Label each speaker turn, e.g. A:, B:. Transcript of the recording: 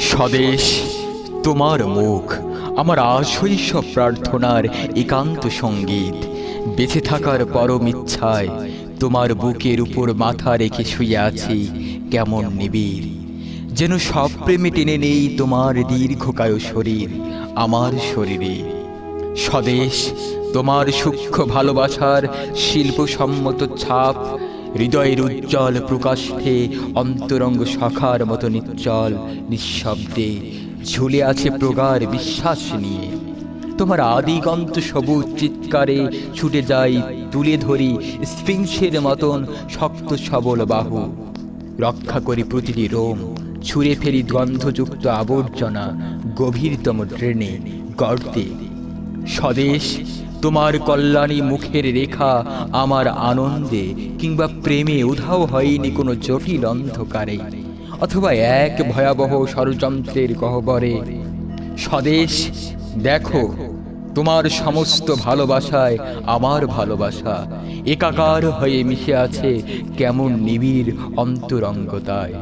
A: স্বদেশ, তোমার মুখ, আমার আশৈশব প্রার্থনার একান্ত সংগীত। বেঁচে থাকার পরম ইচ্ছায় তোমার বুকের উপর মাথা রেখে শুয়ে আছি, কেমন নিবিড়। যেন সব প্রেমে টেনে নেই তোমার দীর্ঘকায় শরীর, আমার শরীরে। স্বদেশ, তোমার সূক্ষ্ম ভালোবাসার শিল্পসম্মত ছাপ হৃদয়ের উজ্জ্বল প্রকাশে অন্তরঙ্গ শাখার মতো নিশ্চল নিঃশব্দে ঝুলে আছে প্রগাঢ় বিশ্বাস নিয়ে। তোমার আদিগন্ত সবুজ চিৎকারে ছুটে যাই তুলে ধরি স্ফিংসের মতন শক্ত সবল বাহু। রক্ষা করি প্রতিটি রোম, ছুঁড়ে ফেরি গন্ধযুক্ত আবর্জনা গভীরতম ড্রেনে গর্তে। স্বদেশ তোমার কল্যাণী মুখের রেখা আমার আনন্দে কিংবা প্রেমে উধাও হয়নি কোনো জটিল অন্ধকারে, অথবা এক ভয়াবহ ষড়যন্ত্রের গহ্বরে। স্বদেশ, দেখো, তোমার সমস্ত ভালোবাসায় আমার ভালোবাসা, একাকার হয়ে মিশে আছে কেমন নিবিড় অন্তরঙ্গতায়।